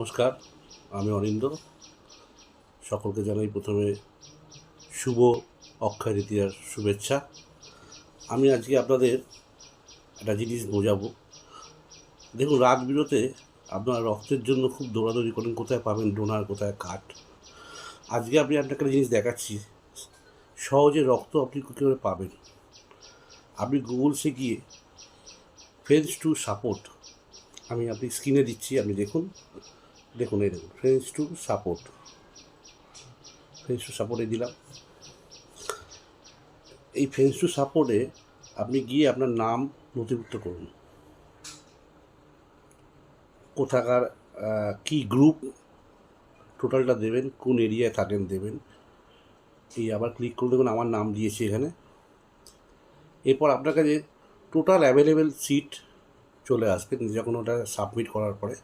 নমস্কার, আমি অনিন্দ সকলকে জানাই প্রথমে শুভ অক্ষয় তৃতীয়ার শুভেচ্ছা। আমি আজকে আপনাদের একটা জিনিস বোঝাবো। দেখুন, রাত বিরতে আপনারা রক্তের জন্য খুব দৌড়াদৌড়ি করেন কোথায় পাবেন ডোনার কোথায় কাঠ আজকে আমি আপনাকে একটা জিনিস দেখাচ্ছি। সহজে রক্ত আপনি কীভাবে পাবেন? আপনি গুগলসে গিয়ে ফ্রেন্ডস টু সাপোর্ট আমি আপনি স্ক্রিনে দিচ্ছি, আপনি দেখুন। দেখুন, এই দেখুন friends to support friends to সাপোর্টে দিলাম। এই ফ্রেন্ডস টু সাপোর্টে আপনি গিয়ে আপনার নাম নথিভুক্ত করুন। কোথাকার কি গ্রুপ টোটালটা দেবেন, কোন এরিয়ায় থাকেন দেবেন। এই আবার ক্লিক করে দেখুন, আমার নাম দিয়েছি এখানে। এরপর আপনার কাছে টোটাল অ্যাভেলেবেল সিট চলে আসবে যখন ওটা সাবমিট করার পরে।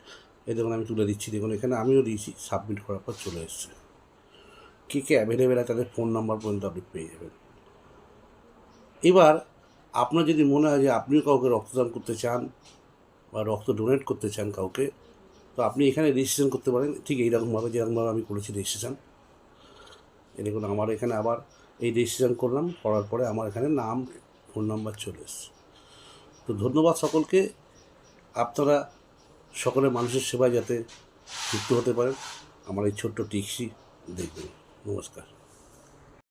এই দেখুন, আমি তুলে দিচ্ছি। দেখুন, এখানে আমিও দিয়েছি সাবমিট করার পর চলে এসছে। কে কে অ্যাভেলেবেল আছে, তাদের ফোন নাম্বার পর্যন্ত আপনি পেয়ে যাবেন। এবার, আপনার যদি মনে হয় যে আপনিও কাউকে রক্তদান করতে চান বা রক্ত ডোনেট করতে চান কাউকে, তো আপনি এখানে রেজিস্ট্রেশন করতে পারেন। ঠিক এইরকমভাবে, যেরকমভাবে আমি করেছি রেজিস্ট্রেশন এই দেখুন, আমার এখানে আবার এই রেজিস্ট্রেশন করলাম, করার পরে আমার এখানে নাম ফোন নাম্বার চলে এসছে। তো ধন্যবাদ সকলকে। আপনারা সকলে মানুষের সেবায় যাতে যুক্ত হতে পারেন আমার এই ছোট্ট টিক্সি দেখবেন। নমস্কার।